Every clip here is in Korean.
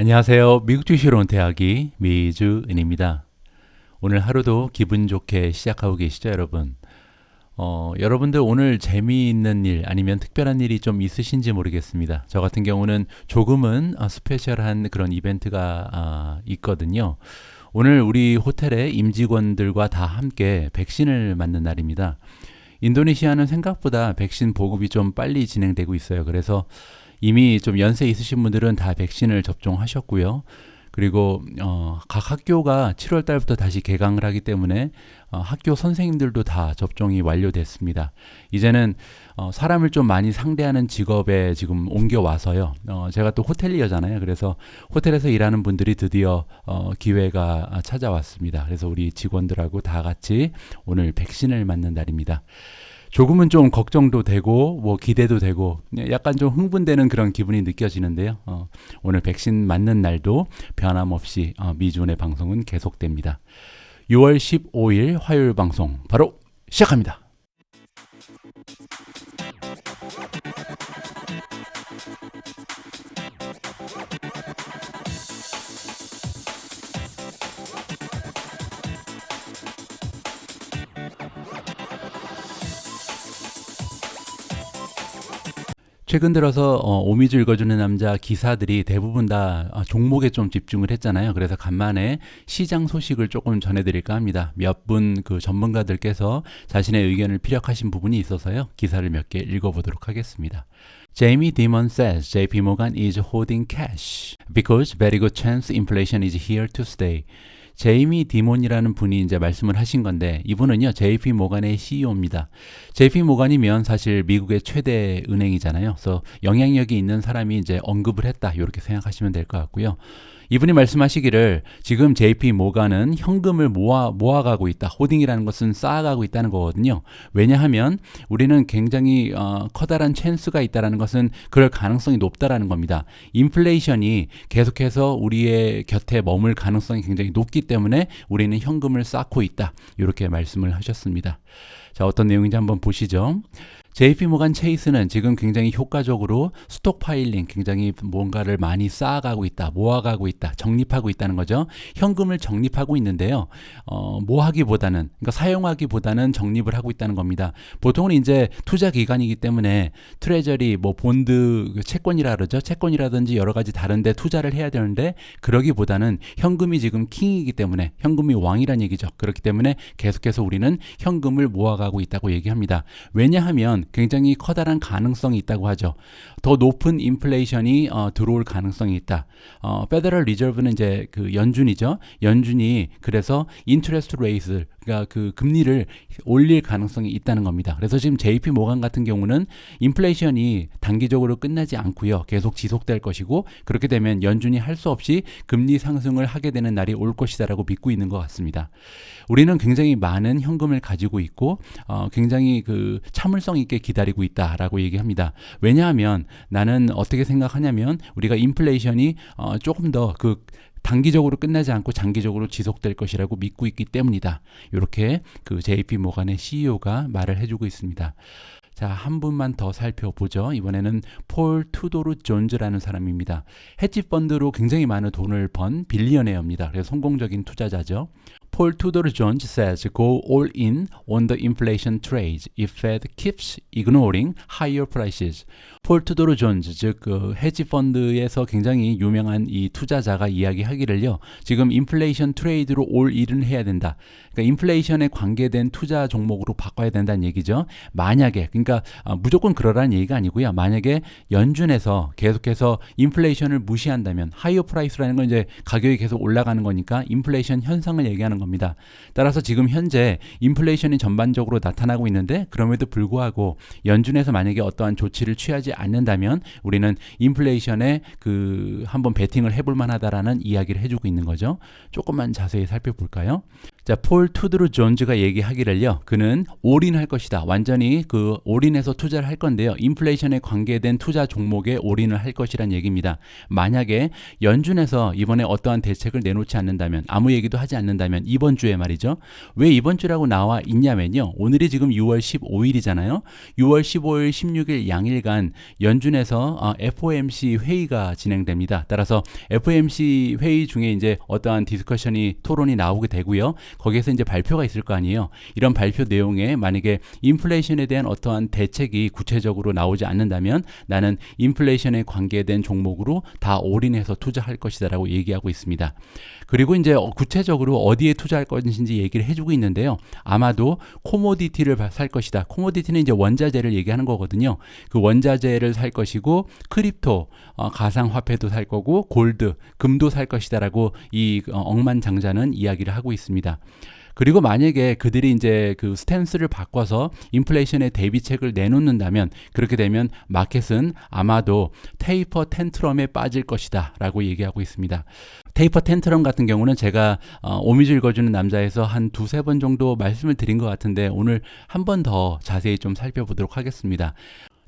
안녕하세요. 미국 주시론 대학이 미주은입니다. 오늘 하루도 기분 좋게 시작하고 계시죠, 여러분? 어, 여러분들 오늘 재미있는 일 아니면 특별한 일이 좀 있으신지 모르겠습니다. 저 같은 경우는 조금은 어, 스페셜한 그런 이벤트가 아, 있거든요. 오늘 우리 호텔의 임직원들과 다 함께 백신을 맞는 날입니다. 인도네시아는 생각보다 백신 보급이 좀 빨리 진행되고 있어요. 그래서 이미 좀 연세 있으신 분들은 다 백신을 접종하셨고요. 그리고 어, 각 학교가 7월 달부터 다시 개강을 하기 때문에 어, 학교 선생님들도 다 접종이 완료됐습니다. 이제는 어, 사람을 좀 많이 상대하는 직업에 지금 옮겨 와서요. 어, 제가 또 호텔리어잖아요. 그래서 호텔에서 일하는 분들이 드디어 어, 기회가 찾아왔습니다. 그래서 우리 직원들하고 다 같이 오늘 백신을 맞는 날입니다. 조금은 좀 걱정도 되고 뭐 기대도 되고 약간 좀 흥분되는 그런 기분이 느껴지는데요. 어, 오늘 백신 맞는 날도 변함없이 어, 미준의 방송은 계속됩니다. 6월 15일 화요일 방송 바로 시작합니다. 최근 들어서 어, 오미주 읽어주는 남자 기사들이 대부분 다 어, 종목에 좀 집중을 했잖아요. 그래서 간만에 시장 소식을 조금 전해드릴까 합니다. 몇 분 그 전문가들께서 자신의 의견을 피력하신 부분이 있어서요. 기사를 몇 개 읽어보도록 하겠습니다. Jamie Dimon says JP Morgan is holding cash because very good chance inflation is here to stay. 제이미 디몬이라는 분이 이제 말씀을 하신 건데 이분은요 JP 모간의 CEO입니다. JP 모간이면 사실 미국의 최대 은행이잖아요. 그래서 영향력이 있는 사람이 이제 언급을 했다 이렇게 생각하시면 될 것 같고요. 이분이 말씀하시기를 지금 JP 모가는 현금을 모아 모아가고 있다. 호딩이라는 것은 쌓아가고 있다는 거거든요. 왜냐하면 우리는 굉장히 어, 커다란 찬스가 있다라는 것은 그럴 가능성이 높다라는 겁니다. 인플레이션이 계속해서 우리의 곁에 머물 가능성이 굉장히 높기 때문에 우리는 현금을 쌓고 있다. 이렇게 말씀을 하셨습니다. 자, 어떤 내용인지 한번 보시죠. JP 모간 체이스는 지금 굉장히 효과적으로 스톡 파일링, 굉장히 뭔가를 많이 쌓아가고 있다, 모아가고 있다, 정립하고 있다는 거죠. 현금을 정립하고 있는데요. 어, 모하기보다는, 그러니까 사용하기보다는 정립을 하고 있다는 겁니다. 보통은 이제 투자 기관이기 때문에 트레저리, 뭐 본드, 그 채권이라 그러죠. 채권이라든지 여러 가지 다른데 투자를 해야 되는데 그러기보다는 현금이 지금 킹이기 때문에 현금이 왕이란 얘기죠. 그렇기 때문에 계속해서 우리는 현금을 모아가고 있다고 얘기합니다. 왜냐하면 보면 굉장히 커다란 가능성이 있다고 하죠. 더 높은 인플레이션이 어, 들어올 가능성이 있다. 어, 페더럴 리저브는 이제 그 연준이죠. 연준이 그래서 인트레스트 레이스 그러니까 그 금리를 올릴 가능성이 있다는 겁니다. 그래서 지금 JP 모간 같은 경우는 인플레이션이 단기적으로 끝나지 않고요. 계속 지속될 것이고 그렇게 되면 연준이 할 수 없이 금리 상승을 하게 되는 날이 올 것이다라고 믿고 있는 것 같습니다. 우리는 굉장히 많은 현금을 가지고 있고 어, 굉장히 그 참을성 있게 기다리고 있다라고 얘기합니다. 왜냐하면 나는 어떻게 생각하냐면 우리가 인플레이션이 어, 조금 더그 단기적으로 끝나지 않고 장기적으로 지속될 것이라고 믿고 있기 때문이다. 이렇게 그 JP 모간의 CEO가 말을 해주고 있습니다. 자, 한 분만 더 살펴보죠. 이번에는 폴 투도르 존즈라는 사람입니다. 헤지 펀드로 굉장히 많은 돈을 번 빌리언웨어입니다. 그래서 성공적인 투자자죠. Paul Jones says go all in on the inflation trade if Fed keeps ignoring higher prices. 폴 투도르 존즈 즉 그 헤지 펀드에서 굉장히 유명한 이 투자자가 이야기하기를요. 지금 인플레이션 트레이드로 올 일은 해야 된다. 그러니까 인플레이션에 관계된 투자 종목으로 바꿔야 된다는 얘기죠. 만약에 그러니까 아, 무조건 그러라는 얘기가 아니고요. 만약에 연준에서 계속해서 인플레이션을 무시한다면 하이어 프라이스라는 건 이제 가격이 계속 올라가는 거니까 인플레이션 현상을 얘기하는 겁니다. 따라서 지금 현재 인플레이션이 전반적으로 나타나고 있는데 그럼에도 불구하고 연준에서 만약에 어떠한 조치를 취하지 하지 않는다면 우리는 인플레이션에 그 한번 베팅을 해볼 만하다라는 이야기를 해주고 있는 거죠. 조금만 자세히 살펴볼까요? 자, 폴 투드루 존즈가 얘기하기를요. 그는 올인할 것이다. 완전히 그 올인해서 투자를 할 건데요. 인플레이션에 관계된 투자 종목에 올인을 할 것이란 얘기입니다. 만약에 연준에서 이번에 어떠한 대책을 내놓지 않는다면 아무 얘기도 하지 않는다면 이번 주에 말이죠. 왜 이번 주라고 나와 있냐면요. 오늘이 지금 6월 15일이잖아요. 6월 15일, 16일 양일간 연준에서 어, FOMC 회의가 진행됩니다. 따라서 FOMC 회의 중에 이제 어떠한 디스커션이 토론이 나오게 되고요. 거기에서 이제 발표가 있을 거 아니에요. 이런 발표 내용에 만약에 인플레이션에 대한 어떠한 대책이 구체적으로 나오지 않는다면 나는 인플레이션에 관계된 종목으로 다 올인해서 투자할 것이다라고 얘기하고 있습니다. 그리고 이제 구체적으로 어디에 투자할 것인지 얘기를 해주고 있는데요. 아마도 코모디티를 살 것이다. 코모디티는 이제 원자재를 얘기하는 거거든요. 그 원자재를 살 것이고 크립토 어, 가상화폐도 살 거고 골드 금도 살 것이다라고 이 어, 억만장자는 이야기를 하고 있습니다. 그리고 만약에 그들이 이제 그 스탠스를 바꿔서 인플레이션의 대비책을 내놓는다면 그렇게 되면 마켓은 아마도 테이퍼 텐트럼에 빠질 것이다 라고 얘기하고 있습니다. 테이퍼 텐트럼 같은 경우는 제가 어, 오미줄 읽어주는 남자에서 한 두세 번 정도 말씀을 드린 것 같은데 오늘 한 번 더 자세히 좀 살펴보도록 하겠습니다.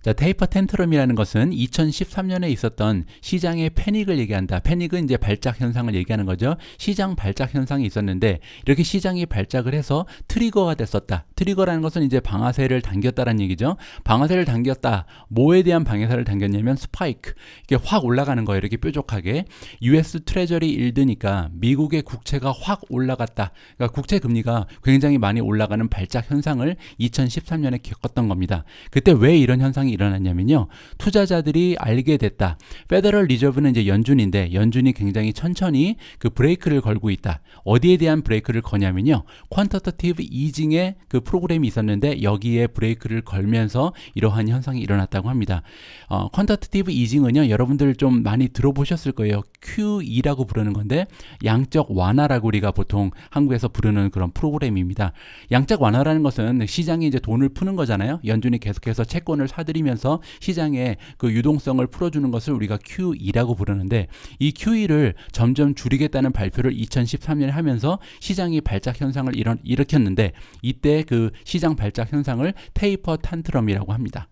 자, 테이퍼 텐트럼이라는 것은 2013년에 있었던 시장의 패닉을 얘기한다. 패닉은 이제 발작 현상을 얘기하는 거죠. 시장 발작 현상이 있었는데 이렇게 시장이 발작을 해서 트리거가 됐었다. 트리거라는 것은 이제 방아쇠를 당겼다라는 얘기죠. 방아쇠를 당겼다. 뭐에 대한 방아쇠를 당겼냐면 스파이크. 이게 확 올라가는 거예요. 이렇게 뾰족하게. US 트레저리 일드니까 미국의 국채가 확 올라갔다. 그러니까 국채 금리가 굉장히 많이 올라가는 발작 현상을 2013년에 겪었던 겁니다. 그때 왜 이런 현상이 일어났냐면요. 투자자들이 알게 됐다. 페더럴 리저브는 이제 연준인데 연준이 굉장히 천천히 그 브레이크를 걸고 있다. 어디에 대한 브레이크를 거냐면요. 퀀터터티브 이징의 그 프로그램이 있었는데 여기에 브레이크를 걸면서 이러한 현상이 일어났다고 합니다. 어, 퀀터터티브 이징은요. 여러분들 좀 많이 들어보셨을 거예요. QE라고 부르는 건데 양적 완화라고 우리가 보통 한국에서 부르는 그런 프로그램입니다. 양적 완화라는 것은 시장이 이제 돈을 푸는 거잖아요. 연준이 계속해서 채권을 사들이 풀리면서 시장의 그 유동성을 풀어주는 것을 우리가 QE라고 부르는데 이 QE를 점점 줄이겠다는 발표를 2013년에 하면서 시장이 발작 현상을 일으켰는데 이때 그 시장 발작 현상을 테이퍼 탄트럼이라고 합니다.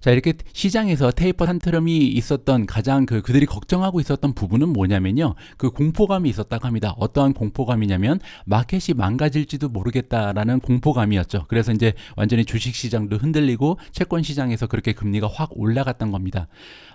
자, 이렇게 시장에서 테이퍼 탄트럼이 있었던 가장 그 그들이 걱정하고 있었던 부분은 뭐냐면요. 그 공포감이 있었다고 합니다. 어떠한 공포감이냐면 마켓이 망가질지도 모르겠다라는 공포감이었죠. 그래서 이제 완전히 주식 시장도 흔들리고 채권 시장에서 그렇게 금리가 확 올라갔던 겁니다.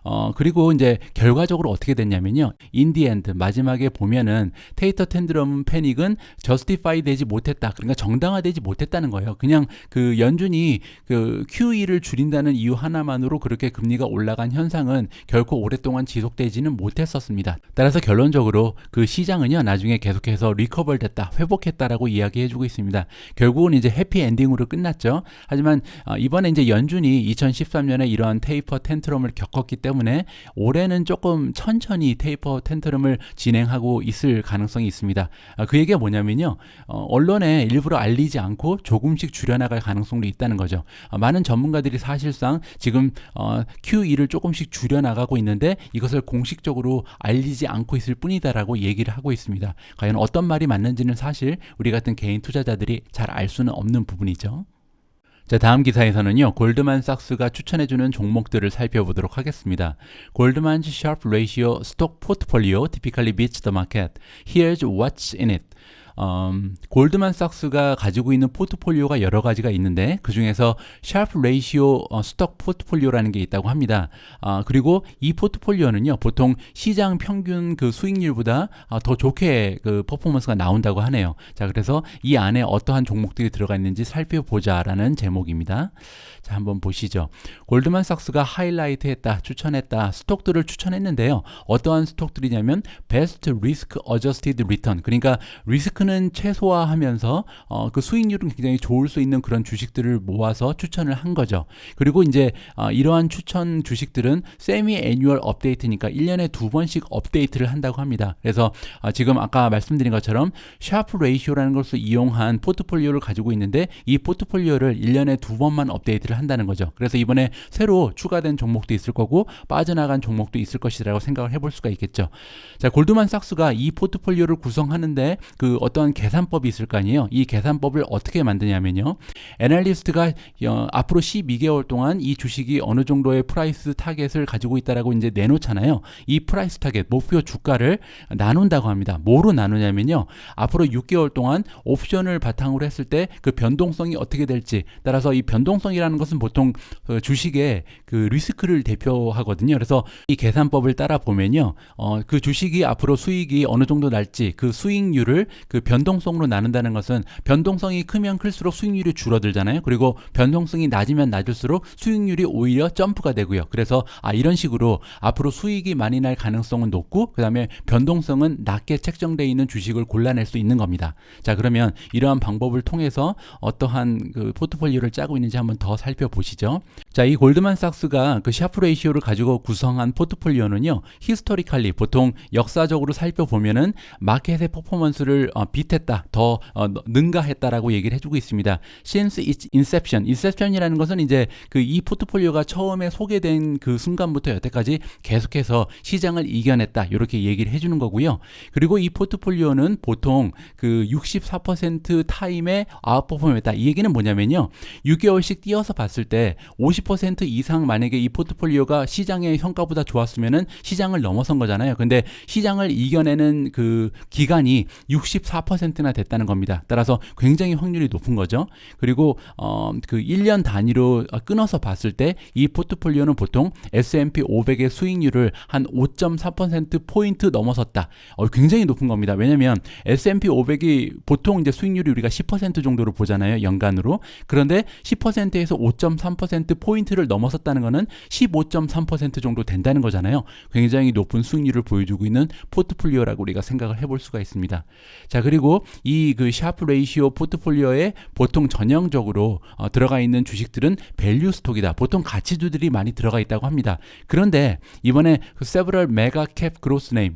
어, 그리고 이제 결과적으로 어떻게 됐냐면요. 인디엔드 마지막에 보면은 테이터 텐드럼 패닉은 저스티파이 되지 못했다. 그러니까 정당화되지 못했다는 거예요. 그냥 그 연준이 그 QE를 줄인다는 이유 하나 만으로 그렇게 금리가 올라간 현상은 결코 오랫동안 지속되지는 못했었습니다. 따라서 결론적으로 그 시장은요. 나중에 계속해서 리커벌 됐다. 회복했다라고 이야기해 주고 있습니다. 결국은 이제 해피 엔딩으로 끝났죠. 하지만 어, 이번에 이제 연준이 2013년에 이러한 테이퍼 텐트럼을 겪었기 때문에 올해는 조금 천천히 테이퍼 텐트럼을 진행하고 있을 가능성이 있습니다. 아, 그 얘기가 뭐냐면요. 어, 언론에 일부러 알리지 않고 조금씩 줄여나갈 가능성도 있다는 거죠. 어, 많은 전문가들이 사실상 지금 어, QE를 조금씩 줄여 나가고 있는데 이것을 공식적으로 알리지 않고 있을 뿐이다라고 얘기를 하고 있습니다. 과연 어떤 말이 맞는지는 사실 우리 같은 개인 투자자들이 잘 알 수는 없는 부분이죠. 자, 다음 기사에서는요, 골드만삭스가 추천해주는 종목들을 살펴보도록 하겠습니다. 골드만즈 샤프 레이시오 스톡 포트폴리오 typically beats the market. Here's what's in it. 음, 골드만삭스가 가지고 있는 포트폴리오가 여러 가지가 있는데 그 중에서 샤프 레이시오 어, 스톡 포트폴리오라는 게 있다고 합니다. 아, 그리고 이 포트폴리오는요 보통 시장 평균 그 수익률보다 아, 더 좋게 그 퍼포먼스가 나온다고 하네요. 자 그래서 이 안에 어떠한 종목들이 들어가 있는지 살펴보자라는 제목입니다. 자 한번 보시죠. 골드만삭스가 하이라이트했다, 추천했다 스톡들을 추천했는데요. 어떠한 스톡들이냐면 베스트 리스크 어저스티드 리턴 그러니까 리스크 리스크는 최소화하면서 어, 그 수익률은 굉장히 좋을 수 있는 그런 주식들을 모아서 추천을 한 거죠. 그리고 이제 어, 이러한 추천 주식들은 세미 애뉴얼 업데이트니까 1년에 두 번씩 업데이트를 한다고 합니다. 그래서 어, 지금 아까 말씀드린 것처럼 샤프 레이시오라는 것을 이용한 포트폴리오를 가지고 있는데 이 포트폴리오를 1년에 두 번만 업데이트를 한다는 거죠. 그래서 이번에 새로 추가된 종목도 있을 거고 빠져나간 종목도 있을 것이라고 생각을 해볼 수가 있겠죠. 자, 골드만 삭스가 이 포트폴리오를 구성하는데 그 어떠한 계산법이 있을 거 아니에요. 이 계산법을 어떻게 만드냐면요. 애널리스트가 어, 앞으로 12개월 동안 이 주식이 어느 정도의 프라이스 타겟을 가지고 있다라고 이제 내놓잖아요. 이 프라이스 타겟 목표 주가를 나눈다고 합니다. 뭐로 나누냐면요. 앞으로 6개월 동안 옵션을 바탕으로 했을 때 그 변동성이 어떻게 될지 따라서 이 변동성이라는 것은 보통 어, 주식의 그 리스크를 대표하거든요. 그래서 이 계산법을 따라 보면요. 어, 그 주식이 앞으로 수익이 어느 정도 날지 그 수익률을 그 변동성으로 나눈다는 것은 변동성이 크면 클수록 수익률이 줄어들잖아요. 그리고 변동성이 낮으면 낮을수록 수익률이 오히려 점프가 되고요. 그래서 아 이런 식으로 앞으로 수익이 많이 날 가능성은 높고 그다음에 변동성은 낮게 책정되어 있는 주식을 골라낼 수 있는 겁니다. 자 그러면 이러한 방법을 통해서 어떠한 그 포트폴리오를 짜고 있는지 한번 더 살펴보시죠. 자 이 골드만삭스가 그 샤프 레이시오를 가지고 구성한 포트폴리오는요 히스토리칼리 보통 역사적으로 살펴보면은 마켓의 퍼포먼스를 어, 빛했다 더 어, 능가했다라고 얘기를 해주고 있습니다. since its inception, inception이라는 것은 이제 그 이 포트폴리오가 처음에 소개된 그 순간부터 여태까지 계속해서 시장을 이겨냈다 이렇게 얘기를 해주는 거고요. 그리고 이 포트폴리오는 보통 그 64% 타임에 아웃퍼폼했다. 이 얘기는 뭐냐면요. 6개월씩 띄어서 봤을 때 50% 이상 만약에 이 포트폴리오가 시장의 성과보다 좋았으면은 시장을 넘어선 거잖아요. 근데 시장을 이겨내는 그 기간이 64%나 됐다는 겁니다. 따라서 굉장히 확률이 높은 거죠. 그리고 어 그 1년 단위로 끊어서 봤을 때 이 포트폴리오는 보통 S&P 500의 수익률을 한 5.4% 포인트 넘어섰다. 어, 굉장히 높은 겁니다. 왜냐면 S&P 500이 보통 이제 수익률이 우리가 10% 정도로 보잖아요. 연간으로. 그런데 10%에서 5.3% 포인트를 넘어섰다는 것은 15.3% 정도 된다는 거잖아요. 굉장히 높은 수익률을 보여주고 있는 포트폴리오라고 우리가 생각을 해볼 수가 있습니다. 자, 그리고 이 그 샤프 레이시오 포트폴리오에 보통 전형적으로 어, 들어가 있는 주식들은 밸류 스톡이다. 보통 가치주들이 많이 들어가 있다고 합니다. 그런데 이번에 그 several mega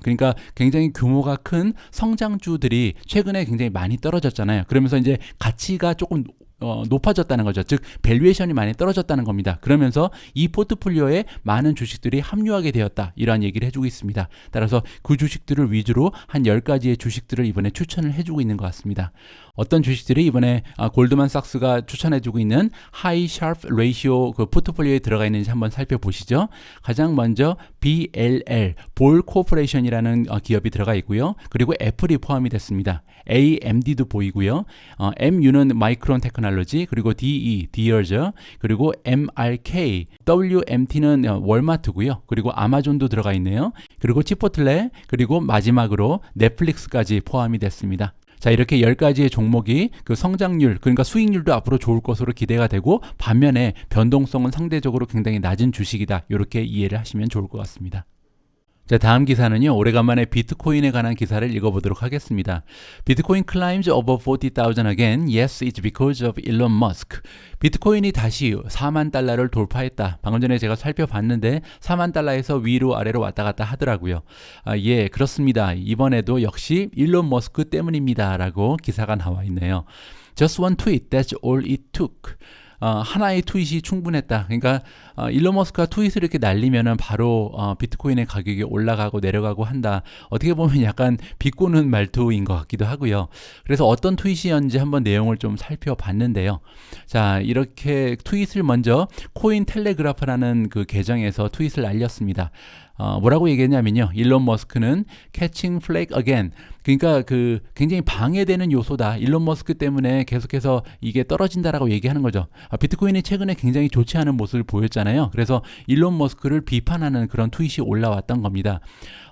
그러니까 굉장히 규모가 큰 성장주들이 최근에 굉장히 많이 떨어졌잖아요. 그러면서 이제 가치가 조금 어, 높아졌다는 거죠. 즉 밸류에이션이 많이 떨어졌다는 겁니다. 그러면서 이 포트폴리오에 많은 주식들이 합류하게 되었다. 이러한 얘기를 해주고 있습니다. 따라서 그 주식들을 위주로 한 10가지의 주식들을 이번에 추천을 해주고 있는 것 같습니다. 어떤 주식들이 이번에 아, 골드만삭스가 추천해주고 있는 하이 샤프 레이시오 그 포트폴리오에 들어가 있는지 한번 살펴보시죠. 가장 먼저 BLL 볼 코퍼레이션이라는 어, 기업이 들어가 있고요. 그리고 애플이 포함이 됐습니다. AMD도 보이고요. 어, MU는 마이크론 테크놀로지 그리고 DE 디어저 그리고 MRK WMT는 어, 월마트고요. 그리고 아마존도 들어가 있네요. 그리고 치포틀레 그리고 마지막으로 넷플릭스까지 포함이 됐습니다. 자, 이렇게 10가지의 종목이 그 성장률, 그러니까 수익률도 앞으로 좋을 것으로 기대가 되고 반면에 변동성은 상대적으로 굉장히 낮은 주식이다. 이렇게 이해를 하시면 좋을 것 같습니다. 자, 다음 기사는요. 오래간만에 비트코인에 관한 기사를 읽어보도록 하겠습니다. 비트코인 climbs over 40,000 again. Yes, it's because of Elon Musk. 비트코인이 다시 4만 달러를 돌파했다. 방금 전에 제가 살펴봤는데 4만 달러에서 위로 아래로 왔다 갔다 하더라고요. 아, 예, 그렇습니다. 이번에도 역시 일론 머스크 때문입니다. 라고 기사가 나와 있네요. Just one tweet, that's all it took. 어, 하나의 트윗이 충분했다. 그러니까 어, 일론 머스크가 트윗을 이렇게 날리면은 바로 어, 비트코인의 가격이 올라가고 내려가고 한다. 어떻게 보면 약간 비꼬는 말투인 것 같기도 하고요. 그래서 어떤 트윗이었는지 한번 내용을 좀 살펴봤는데요. 자, 이렇게 트윗을 먼저 코인 텔레그라프라는 그 계정에서 트윗을 날렸습니다. 어, 뭐라고 얘기했냐면요. 일론 머스크는 catching flag again. 그러니까 그 굉장히 방해되는 요소다. 일론 머스크 때문에 계속해서 이게 떨어진다라고 얘기하는 거죠. 아, 비트코인이 최근에 굉장히 좋지 않은 모습을 보였잖아요. 그래서 일론 머스크를 비판하는 그런 트윗이 올라왔던 겁니다.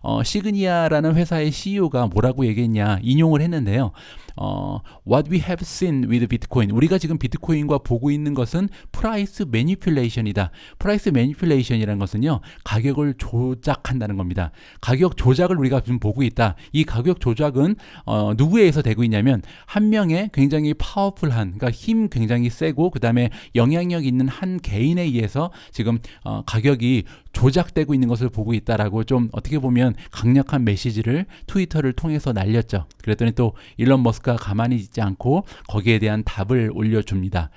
어, 시그니아라는 회사의 CEO가 뭐라고 얘기했냐 인용을 했는데요. 어, what we have seen with Bitcoin. 우리가 지금 비트코인과 보고 있는 것은 프라이스 매니플레이션이다. 프라이스 매니플레이션이라는 것은요. 가격을 조작한다는 겁니다. 가격 조작을 우리가 지금 보고 있다. 이 가격 조작은 어, 누구에 의해서 되고 있냐면 한 명의 굉장히 파워풀한 그러니까 힘 굉장히 세고 그 다음에 영향력 있는 한 개인에 의해서 지금 어, 가격이 조작되고 있는 것을 보고 있다라고 좀 어떻게 보면 강력한 메시지를 트위터를 통해서 날렸죠. 그랬더니 또 일론 머스크 머스크가 가만히 있지 않고 거기에 대한 답을 올려줍니다.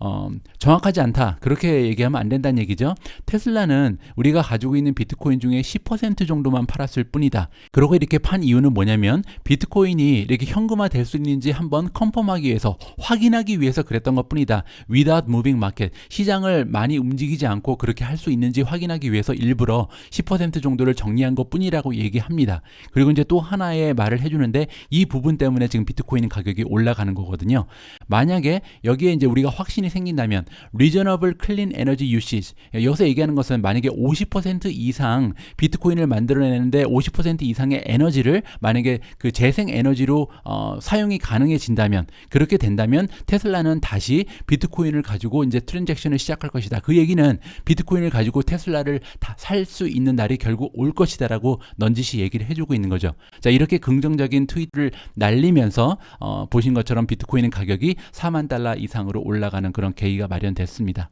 어, 정확하지 않다. 그렇게 얘기하면 안 된다는 얘기죠. 테슬라는 우리가 가지고 있는 비트코인 중에 10% 정도만 팔았을 뿐이다. 그러고 이렇게 판 이유는 뭐냐면 비트코인이 이렇게 현금화 될 수 있는지 한번 컨펌하기 위해서 확인하기 위해서 그랬던 것 뿐이다. without moving market. 시장을 많이 움직이지 않고 그렇게 할 수 있는지 확인하기 위해서 일부러 10% 정도를 정리한 것 뿐이라고 얘기합니다. 그리고 이제 또 하나의 말을 해주는데 이 부분 때문에 지금 비트코인 가격이 올라가는 거거든요. 만약에 여기에 이제 우리가 확신이 생긴다면 reasonable clean energy usage 여기서 얘기하는 것은 만약에 50% 이상 비트코인을 만들어내는데 50% 이상의 에너지를 만약에 그 재생 에너지로 어, 사용이 가능해진다면 그렇게 된다면 테슬라는 다시 비트코인을 가지고 이제 트랜잭션을 시작할 것이다. 그 얘기는 비트코인을 가지고 테슬라를 다 살 수 있는 날이 결국 올 것이다라고 넌지시 얘기를 해주고 있는 거죠. 자 이렇게 긍정적인 트윗을 날리면서 어, 보신 것처럼 비트코인 가격이 4만 달러 이상으로 올라가는 그런 계기가 마련됐습니다.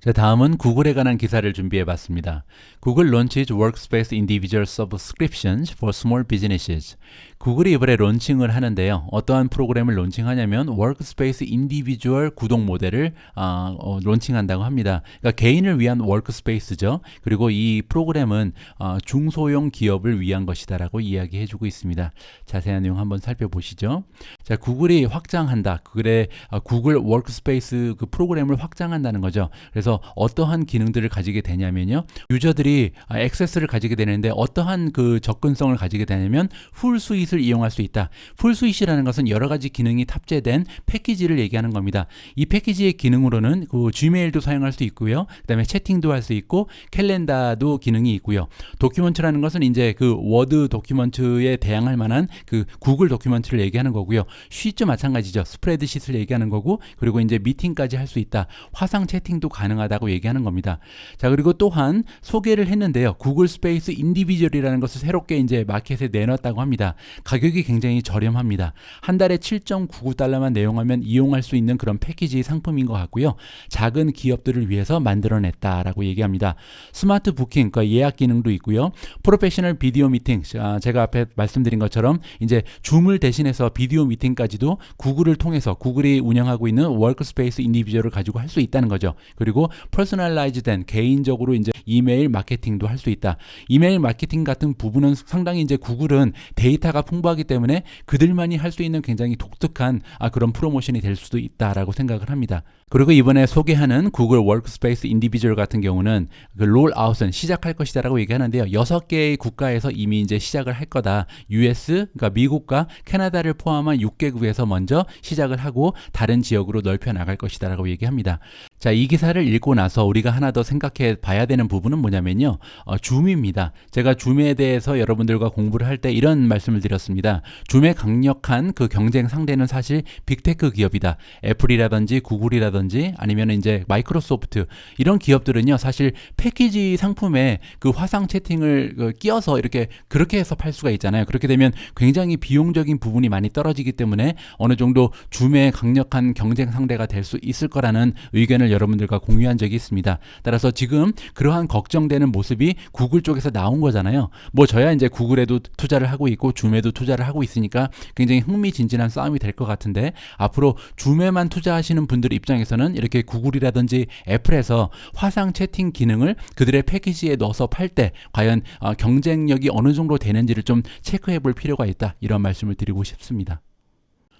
자, 다음은 구글에 관한 기사를 준비해 봤습니다. 구글 launches workspace individual subscriptions for small businesses. 구글이 이번에 론칭을 하는데요. 어떠한 프로그램을 론칭하냐면 workspace individual 구독 모델을 어, 어, 론칭한다고 합니다. 그러니까 개인을 위한 workspace죠. 그리고 이 프로그램은 어, 중소형 기업을 위한 것이다라고 이야기해 주고 있습니다. 자세한 내용 한번 살펴보시죠. 자, 구글이 확장한다. 구글의 어, 구글 워크스페이스 그 프로그램을 확장한다는 거죠. 그래서 어떠한 기능들을 가지게 되냐면요. 유저들이 아, 액세스를 가지게 되는데 어떠한 그 접근성을 가지게 되냐면 풀 스윗을 이용할 수 있다. 풀 스윗이라는 것은 여러 가지 기능이 탑재된 패키지를 얘기하는 겁니다. 이 패키지의 기능으로는 그 Gmail도 사용할 수 있고요. 그다음에 채팅도 할 수 있고 캘렌더도 기능이 있고요. 도큐먼트라는 것은 이제 그 워드 도큐먼트에 대항할 만한 그 구글 도큐먼트를 얘기하는 거고요. 쉬트 마찬가지죠. 스프레드시트를 얘기하는 거고 그리고 이제 미팅까지 할 수 있다. 화상 채팅도 가능하다고 얘기하는 겁니다. 자, 그리고 또한 소개를 했는데요. 구글 스페이스 인디비주얼이라는 것을 새롭게 이제 마켓에 내놨다고 합니다. 가격이 굉장히 저렴합니다. 한 달에 7.99달러만 내용하면 이용할 수 있는 그런 패키지 상품인 것 같고요. 작은 기업들을 위해서 만들어냈다라고 얘기합니다. 스마트 부킹, 그러니까 예약 기능도 있고요. 프로페셔널 비디오 미팅, 제가 앞에 말씀드린 것처럼 이제 줌을 대신해서 비디오 미팅까지도 구글을 통해서 구글이 운영하고 있는 워크스페이스 인디비주얼을 가지고 할 수 있다는 거죠. 그리고 퍼스널라이즈된 개인적으로 이제 이메일 마케팅도 할 수 있다. 이메일 마케팅 같은 부분은 상당히 이제 구글은 데이터가 풍부하기 때문에 그들만이 할 수 있는 굉장히 독특한 아, 그런 프로모션이 될 수도 있다라고 생각을 합니다. 그리고 이번에 소개하는 구글 워크스페이스 인디비주얼 같은 경우는 그 롤아웃은 시작할 것이다라고 얘기하는데요. 여섯 개의 국가에서 이미 이제 시작을 할 거다. US, 그러니까 미국과 캐나다를 포함한 6개국에서 먼저 시작을 하고 다른 지역으로 넓혀 나갈 것이다라고 얘기합니다. 자, 이 기사를 읽고 나서 우리가 하나 더 생각해 봐야 되는 부분은 뭐냐면요. 어, 줌입니다. 제가 줌에 대해서 여러분들과 공부를 할 때 이런 말씀을 드렸습니다. 줌의 강력한 그 경쟁 상대는 사실 빅테크 기업이다. 애플이라든지 구글이라든지 아니면 이제 마이크로소프트 이런 기업들은요. 사실 패키지 상품에 그 화상 채팅을 그 끼워서 이렇게 그렇게 해서 팔 수가 있잖아요. 그렇게 되면 굉장히 비용적인 부분이 많이 떨어지기 때문에 어느 정도 줌의 강력한 경쟁 상대가 될 수 있을 거라는 의견을 여러분들과 공유한 적이 있습니다. 따라서 지금 그러한 걱정되는 모습이 구글 쪽에서 나온 거잖아요. 뭐 저야 이제 구글에도 투자를 하고 있고 줌에도 투자를 하고 있으니까 굉장히 흥미진진한 싸움이 될 것 같은데 앞으로 줌에만 투자하시는 분들 입장에서는 이렇게 구글이라든지 애플에서 화상 채팅 기능을 그들의 패키지에 넣어서 팔 때 과연 어, 경쟁력이 어느 정도 되는지를 좀 체크해 볼 필요가 있다. 이런 말씀을 드리고 싶습니다.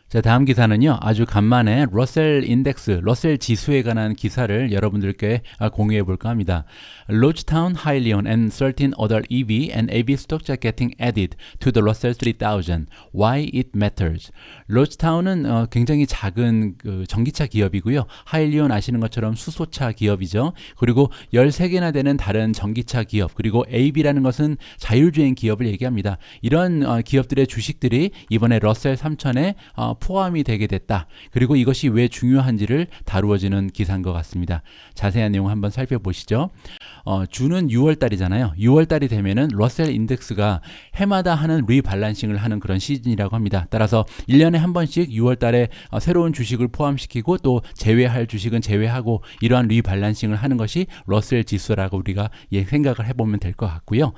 자, 다음 기사는요. 아주 간만에 러셀 인덱스, 러셀 지수에 관한 기사를 여러분들께 아, 공유해 볼까 합니다. Lordstown, Hyliion and certain other EV and AV stocks are getting added to the Russell 3000. Why it matters. Lordstown은 어, 굉장히 작은 그 전기차 기업이고요. 하일리온 아시는 것처럼 수소차 기업이죠. 그리고 13개나 되는 다른 전기차 기업, 그리고 AB라는 것은 자율주행 기업을 얘기합니다. 이런 어, 기업들의 주식들이 이번에 러셀 3000에 어, 포함이 되게 됐다. 그리고 이것이 왜 중요한지를 다루어지는 기사인 것 같습니다. 자세한 내용 한번 살펴보시죠. 어, 주는 6월 달이잖아요. 6월 달이 되면은 러셀 인덱스가 해마다 하는 리발란싱을 하는 그런 시즌이라고 합니다. 따라서 1년에 한 번씩 6월 달에 어, 새로운 주식을 포함시키고 또 제외할 주식은 제외하고 이러한 리발란싱을 하는 것이 러셀 지수라고 우리가 예, 생각을 해보면 될 것 같고요.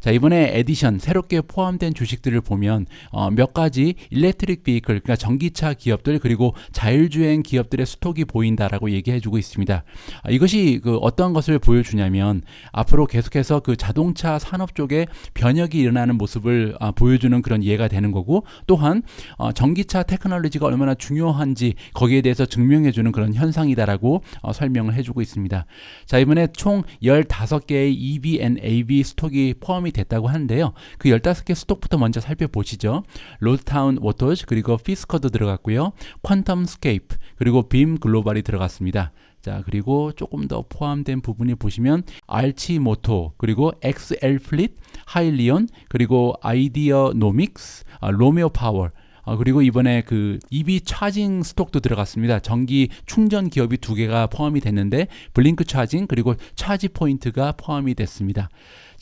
자, 이번에 에디션 새롭게 포함된 주식들을 보면 어, 몇 가지 일렉트릭 비이클 그러니까 전기차 기업들 그리고 자율주행 기업들의 스톡이 보인다라고 얘기해주고 있습니다. 아, 이것이 그 어떤 것을 보여주냐면 앞으로 계속해서 그 자동차 산업 쪽에 변혁이 일어나는 모습을 아, 보여주는 그런 예가 되는 거고 또한 어, 전기차 테크놀로지가 얼마나 중요한지 거기에 대해서 증명해주는 그런 현상이다라고 어, 설명을 해주고 있습니다. 자 이번에 총 15개의 EV and AV 스톡이 포함이 됐다고 하는데요. 그 15개 스톡부터 먼저 살펴보시죠. 로드타운 워터즈 그리고 피스 커도 들어갔고요. 퀀텀 스케이프 그리고 빔 글로벌이 들어갔습니다. 자 그리고 조금 더 포함된 부분이 보시면 알치 모토 그리고 XL 플릿 하일리온 그리고 아이디어 노믹스 아, 로메오 파워 아, 그리고 이번에 그 EV 차징 스톡도 들어갔습니다. 전기 충전 기업이 두 개가 포함이 됐는데 블링크 차징 그리고 차지 포인트가 포함이 됐습니다.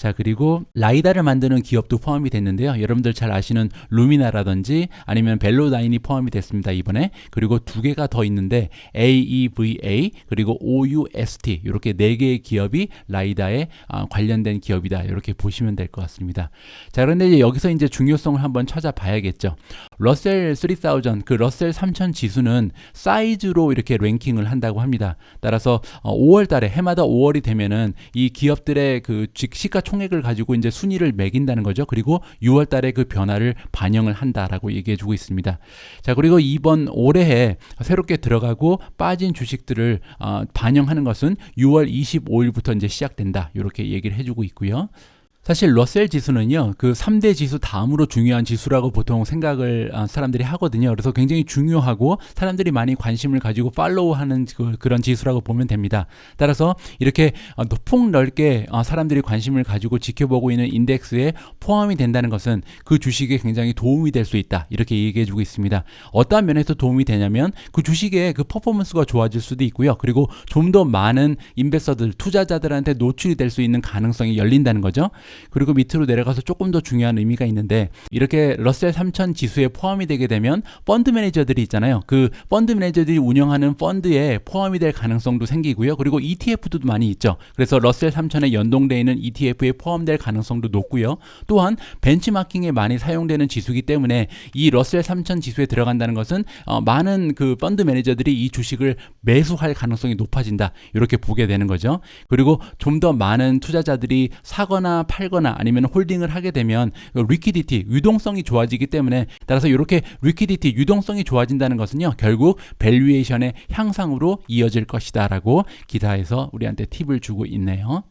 자, 그리고 라이다를 만드는 기업도 포함이 됐는데요. 여러분들 잘 아시는 루미나라든지 아니면 벨로다인이 포함이 됐습니다. 이번에. 그리고 두 개가 더 있는데 AEVA 그리고 OUST 이렇게 네 개의 기업이 라이다에 아, 관련된 기업이다. 이렇게 보시면 될 것 같습니다. 자, 그런데 이제 여기서 이제 중요성을 한번 찾아봐야겠죠. 러셀 3000, 그 러셀 3000 지수는 사이즈로 이렇게 랭킹을 한다고 합니다. 따라서 5월 달에 해마다 5월이 되면은 이 기업들의 그 시가 총액을 가지고 이제 순위를 매긴다는 거죠. 그리고 6월 달에 그 변화를 반영을 한다라고 얘기해 주고 있습니다. 자, 그리고 이번 올해에 새롭게 들어가고 빠진 주식들을 어, 반영하는 것은 6월 25일부터 이제 시작된다. 이렇게 얘기를 해 주고 있고요. 사실 러셀 지수는요, 그 3대 지수 다음으로 중요한 지수라고 보통 생각을 아, 사람들이 하거든요. 그래서 굉장히 중요하고 사람들이 많이 관심을 가지고 팔로우하는 그, 그런 지수라고 보면 됩니다. 따라서 이렇게 어, 폭 넓게 어, 사람들이 관심을 가지고 지켜보고 있는 인덱스에 포함이 된다는 것은 그 주식에 굉장히 도움이 될 수 있다. 이렇게 얘기해 주고 있습니다. 어떠한 면에서 도움이 되냐면 그 주식의 그 퍼포먼스가 좋아질 수도 있고요. 그리고 좀 더 많은 인베서들, 투자자들한테 노출이 될 수 있는 가능성이 열린다는 거죠. 그리고 밑으로 내려가서 조금 더 중요한 의미가 있는데 이렇게 러셀 3000 지수에 포함이 되게 되면 펀드 매니저들이 있잖아요. 그 펀드 매니저들이 운영하는 펀드에 포함이 될 가능성도 생기고요. 그리고 ETF도 많이 있죠. 그래서 러셀 3000에 연동되어 있는 ETF에 포함될 가능성도 높고요. 또한 벤치마킹에 많이 사용되는 지수이기 때문에 이 러셀 3000 지수에 들어간다는 것은 어, 많은 그 펀드 매니저들이 이 주식을 매수할 가능성이 높아진다. 이렇게 보게 되는 거죠. 그리고 좀 더 많은 투자자들이 사거나 팔 팔거나 아니면 홀딩을 하게 되면 리퀴디티 유동성이 좋아지기 때문에 따라서 이렇게 리퀴디티 유동성이 좋아진다는 것은요 결국 밸류에이션의 향상으로 이어질 것이다라고 기사에서 우리한테 팁을 주고 있네요.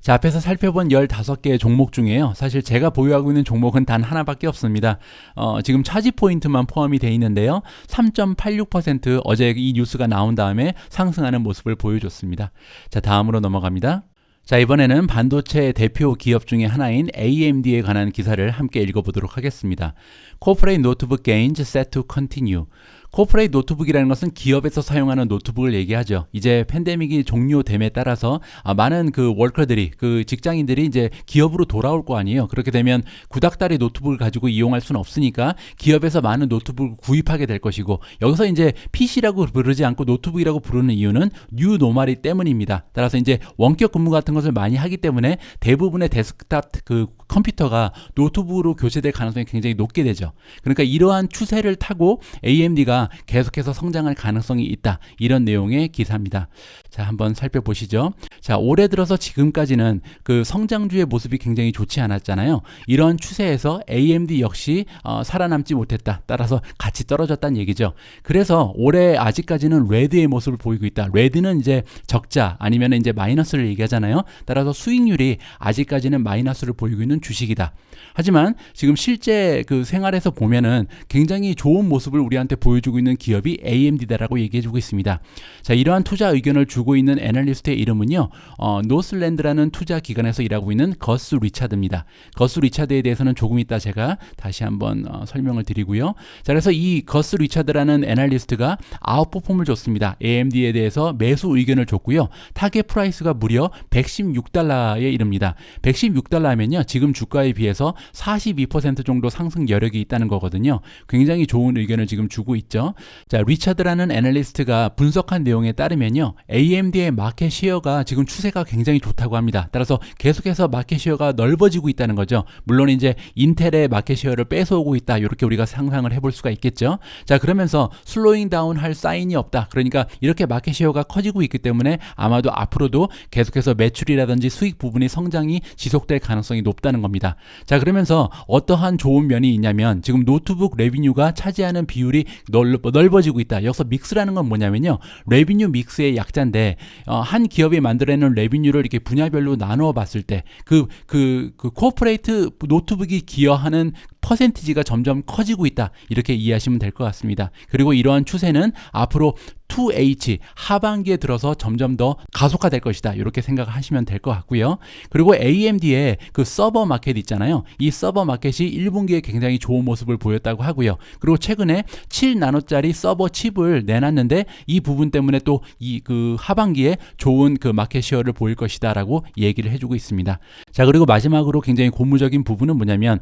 자, 앞에서 살펴본 15개의 종목 중에요. 사실 제가 보유하고 있는 종목은 단 하나밖에 없습니다. 어, 지금 차지 포인트만 포함이 되어 있는데요. 3.86% 어제 이 뉴스가 나온 다음에 상승하는 모습을 보여줬습니다. 자, 다음으로 넘어갑니다. 자, 이번에는 반도체 대표 기업 중의 하나인 AMD에 관한 기사를 함께 읽어보도록 하겠습니다. Corporate Notebook Gains Set to Continue. 코프레이 노트북이라는 것은 기업에서 사용하는 노트북을 얘기하죠. 이제 팬데믹이 종료됨에 따라서 아, 많은 그 월커들이 그 직장인들이 이제 기업으로 돌아올 거 아니에요. 그렇게 되면 구닥다리 노트북을 가지고 이용할 수는 없으니까 기업에서 많은 노트북을 구입하게 될 것이고 여기서 이제 PC라고 부르지 않고 노트북이라고 부르는 이유는 뉴 노말이 때문입니다. 따라서 이제 원격 근무 같은 것을 많이 하기 때문에 대부분의 데스크탑 그 컴퓨터가 노트북으로 교체될 가능성이 굉장히 높게 되죠. 그러니까 이러한 추세를 타고 AMD가 계속해서 성장할 가능성이 있다. 이런 내용의 기사입니다. 자, 한번 살펴보시죠. 자, 올해 들어서 지금까지는 그 성장주의 모습이 굉장히 좋지 않았잖아요. 이런 추세에서 AMD 역시 어, 살아남지 못했다. 따라서 같이 떨어졌다는 얘기죠. 그래서 올해 아직까지는 레드의 모습을 보이고 있다. 레드는 이제 적자 아니면 이제 마이너스를 얘기하잖아요. 따라서 수익률이 아직까지는 마이너스를 보이고 있는 주식이다. 하지만 지금 실제 그 생활에서 보면은 굉장히 좋은 모습을 우리한테 보여주고 있는 기업이 AMD다라고 얘기해주고 있습니다. 자, 이러한 투자 의견을 주고 있는 애널리스트의 이름은요, 어, 노슬랜드라는 투자 기관에서 일하고 있는 거스 리차드입니다. 거스 리차드에 대해서는 조금 이따 제가 다시 한번 어, 설명을 드리고요. 자, 그래서 이 거스 리차드라는 애널리스트가 아웃포폼을 줬습니다. AMD에 대해서 매수 의견을 줬고요. 타겟 프라이스가 무려 116달러에 이릅니다. 116달러면요, 지금 주가에 비해서 42% 정도 상승 여력이 있다는 거거든요. 굉장히 좋은 의견을 지금 주고 있죠. 자, 리차드라는 애널리스트가 분석한 내용에 따르면요. AMD의 마켓 시어가 지금 추세가 굉장히 좋다고 합니다. 따라서 계속해서 마켓 시어가 넓어지고 있다는 거죠. 물론 이제 인텔의 마켓 시어를 뺏어오고 있다. 이렇게 우리가 상상을 해볼 수가 있겠죠. 자, 그러면서 슬로잉 다운 할 사인이 없다. 그러니까 이렇게 마켓 시어가 커지고 있기 때문에 아마도 앞으로도 계속해서 매출이라든지 수익 부분이 성장이 지속될 가능성이 높다는 겁니다. 자, 그러면서 어떠한 좋은 면이 있냐면 지금 노트북 레비뉴가 차지하는 비율이 넓어지고 있다. 여기서 믹스라는 건 뭐냐면요. 레비뉴 믹스의 약자인데 어, 한 기업이 만들어내는 레비뉴를 이렇게 분야별로 나누어 봤을 때 그 그 그 코퍼레이트 노트북이 기여하는 퍼센티지가 점점 커지고 있다. 이렇게 이해하시면 될 것 같습니다. 그리고 이러한 추세는 앞으로 2H 하반기에 들어서 점점 더 가속화될 것이다. 이렇게 생각하시면 될 것 같고요. 그리고 AMD의 그 서버 마켓 있잖아요. 이 서버 마켓이 1분기에 굉장히 좋은 모습을 보였다고 하고요. 그리고 최근에 7나노짜리 서버 칩을 내놨는데 이 부분 때문에 또 이 그 하반기에 좋은 그 마켓 시어를 보일 것이다라고 얘기를 해주고 있습니다. 자 그리고 마지막으로 굉장히 고무적인 부분은 뭐냐면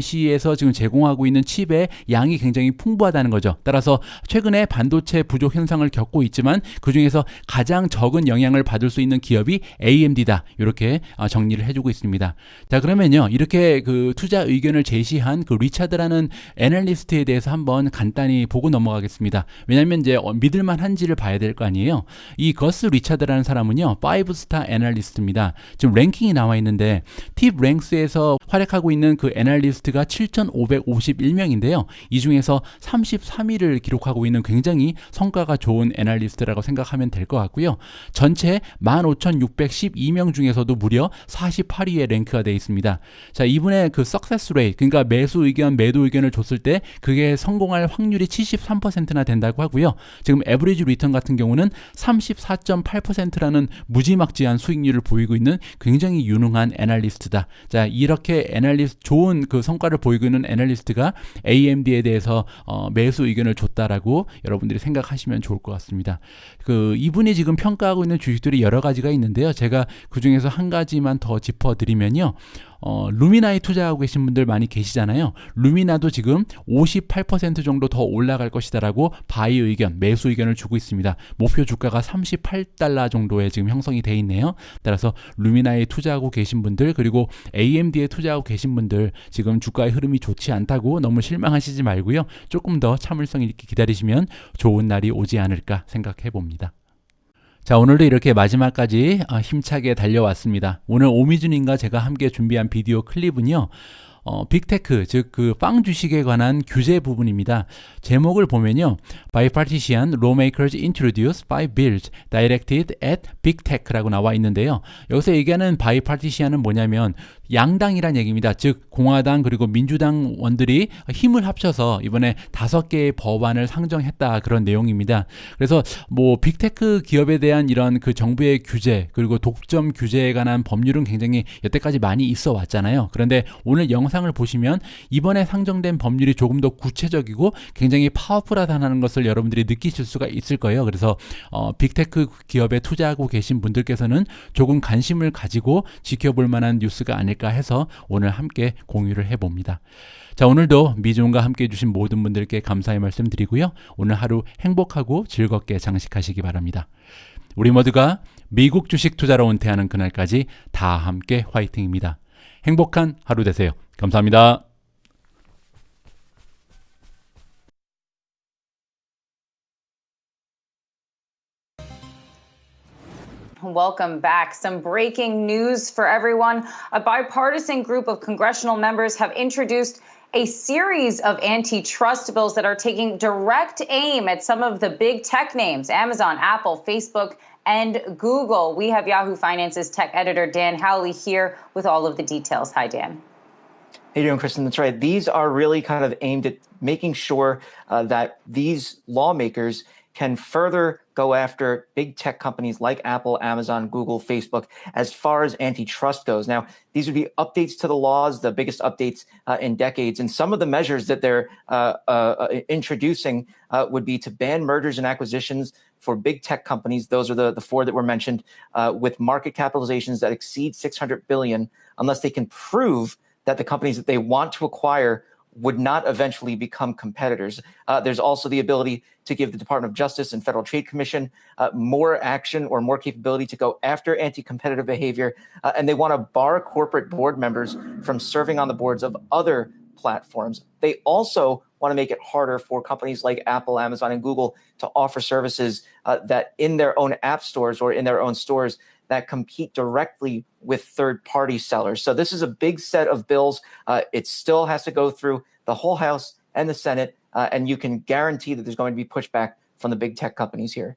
TSMC에서 지금 제공하고 있는 칩의 양이 굉장히 풍부하다는 거죠. 따라서 최근에 반도체 부족 현상을 겪고 있지만 그 중에서 가장 적은 영향을 받을 수 있는 기업이 AMD다. 이렇게 어, 정리를 해주고 있습니다. 자 그러면요 이렇게 그 투자 의견을 제시한 그 리차드라는 애널리스트에 대해서 한번 간단히 보고 넘어가겠습니다. 왜냐하면 이제 어, 믿을만 한지를 봐야 될 거 아니에요. 이 거스 리차드라는 사람은요 5스타 애널리스트입니다. 지금 랭킹이 나와 있는데 팁 랭스에서 활약하고 있는 그 애널리스트 가 7,551명인데요. 이 중에서 33위를 기록하고 있는 굉장히 성과가 좋은 애널리스트라고 생각하면 될 것 같고요. 전체 15,612명 중에서도 무려 48위에 랭크가 되어 있습니다. 자, 이분의 그 석세스 레이트, 그러니까 매수 의견, 매도 의견을 줬을 때 그게 성공할 확률이 73%나 된다고 하고요. 지금 에브리지 리턴 같은 경우는 34.8%라는 무지막지한 수익률을 보이고 있는 굉장히 유능한 애널리스트다. 자, 이렇게 애널리스트 좋은 그 성 과를 보이고 있는 애널리스트가 AMD에 대해서 어, 매수 의견을 줬다라고 여러분들이 생각하시면 좋을 것 같습니다. 그 이분이 지금 평가하고 있는 주식들이 여러 가지가 있는데요. 제가 그 중에서 한 가지만 더 짚어드리면요. 어, 루미나에 투자하고 계신 분들 많이 계시잖아요. 루미나도 지금 58% 정도 더 올라갈 것이다라고 바이 의견, 매수 의견을 주고 있습니다. 목표 주가가 38달러 정도에 지금 형성이 돼 있네요. 따라서 루미나에 투자하고 계신 분들 그리고 AMD에 투자하고 계신 분들 지금 주가의 흐름이 좋지 않다고 너무 실망하시지 말고요. 조금 더 참을성 있게 기다리시면 좋은 날이 오지 않을까 생각해 봅니다. 자, 오늘도 이렇게 마지막까지 아, 힘차게 달려왔습니다. 오늘 오미준님과 제가 함께 준비한 비디오 클립은요. 어, 빅테크, 즉 그 빵 주식에 관한 규제 부분입니다. 제목을 보면요. Bipartisan Lawmakers Introduced by Bills Directed at Big Tech라고 나와 있는데요. 여기서 얘기하는 Bipartisan은 뭐냐면 양당이란 얘기입니다. 즉 공화당 그리고 민주당 원들이 힘을 합쳐서 이번에 다섯 개의 법안을 상정했다 그런 내용입니다. 그래서 뭐 빅테크 기업에 대한 이런 그 정부의 규제 그리고 독점 규제에 관한 법률은 굉장히 여태까지 많이 있어 왔잖아요. 그런데 오늘 영상을 보시면 이번에 상정된 법률이 조금 더 구체적이고 굉장히 파워풀하다는 것을 여러분들이 느끼실 수가 있을 거예요. 그래서 어, 빅테크 기업에 투자하고 계신 분들께서는 조금 관심을 가지고 지켜볼 만한 뉴스가 아닐까 않을까 해서 오늘 함께 공유를 해봅니다. 자, 오늘도 미중과 함께 해주신 모든 분들께 감사의 말씀 드리고요. 오늘 하루 행복하고 즐겁게 장식하시기 바랍니다. 우리 모두가 미국 주식 투자로 은퇴하는 그날까지 다 함께 화이팅입니다. 행복한 하루 되세요. 감사합니다. Welcome back. Some breaking news for everyone. A bipartisan group of congressional members have introduced a series of antitrust bills that are taking direct aim at some of the big tech names Amazon, Apple, Facebook, and Google. We have Yahoo Finance's tech editor Dan Howley here with all of the details. Hi, Dan. Hey, doing, Kristen? That's right. These are really kind of aimed at making sure uh, that these lawmakers can further go after big tech companies like Apple, Amazon, Google, Facebook as far as antitrust goes. Now, these would be updates to the laws, the biggest updates uh, in decades. And some of the measures that they're uh, uh, introducing uh, would be to ban mergers and acquisitions for big tech companies. Those are the, the four that were mentioned uh, with market capitalizations that exceed 600 billion unless they can prove that the companies that they want to acquire would not eventually become competitors. Uh, there's also the ability to give the Department of Justice and Federal Trade Commission uh, more action or more capability to go after anti competitive behavior. Uh, and they want to bar corporate board members from serving on the boards of other platforms. They also want to make it harder for companies like Apple, Amazon, and Google to offer services uh, that in their own app stores or in their own stores that compete directly with third party sellers. So this is a big set of bills. Uh, it still has to go through the whole House and the Senate, uh, and you can guarantee that there's going to be pushback from the big tech companies here.